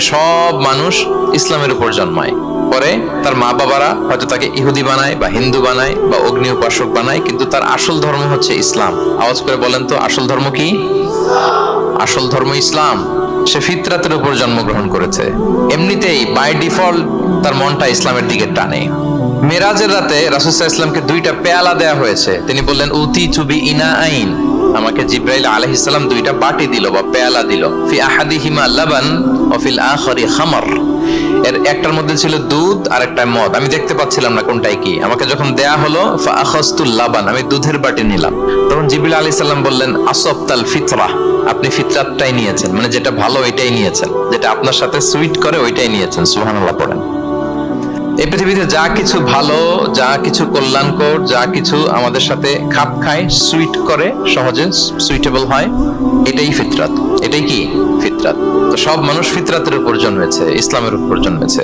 সব মানুষ ইসলামের উপর জন্মায়। পরে তার মা বাবারা হয়তো তাকে ইহুদি বানায় বা হিন্দু বানায় বা অগ্নি উপাসক বানায়, কিন্তু তার আসল ধর্ম হচ্ছে ইসলাম। আওয়াজ করে বলেন তো, আসল ধর্ম কি? আসল ধর্ম ইসলাম। সে ফিতরাতের উপর জন্মগ্রহণ করেছে। এমনিতেই বাই ডিফল্ট তার মনটা ইসলামের দিকে টানে। মেরাজের রাতে রাসুসাহ ইসলামকে দুইটা পেয়ালা দেয়া হয়েছে। তিনি বললেন উতি চুবি ইনা আইন। আমাকে জিব্রাইল আলহিসাল্লাম দুইটা বাটি দিল বা পেয়ালা দিল। ফি আহাদিহিমা লাবান ও ফিল আখরি খামর। এর একটার মধ্যে ছিল দুধ আর একটা মদ। আমি দেখতে পাচ্ছিলাম না কোনটাই কি। আমাকে যখন দেয়া হলো লাবান, আমি দুধের বাটি নিলাম। তখন জিবিল আলী সাল্লাম বললেন, আসবতাল ফিতরা, আপনি ফিতরাতটাই নিয়েছেন। মানে যেটা ভালো ওইটাই নিয়েছেন। যেটা আপনার সাথে সুইট করে ওইটাই নিয়েছেন। সুবহানাল্লাহ পড়েন। এই পৃথিবীতে যা কিছু ভালো, যা কিছু কল্যাণকর, যা কিছু আমাদের সাথে খাপ খায় সুইট করে, সহজে সুইটেবল হয়, এটাই ফিতরাত। এটাই কি? ফিতরাত। তো সব মানুষ ফিতরাতের উপর জন্মেছে, ইসলামের উপর জন্মেছে।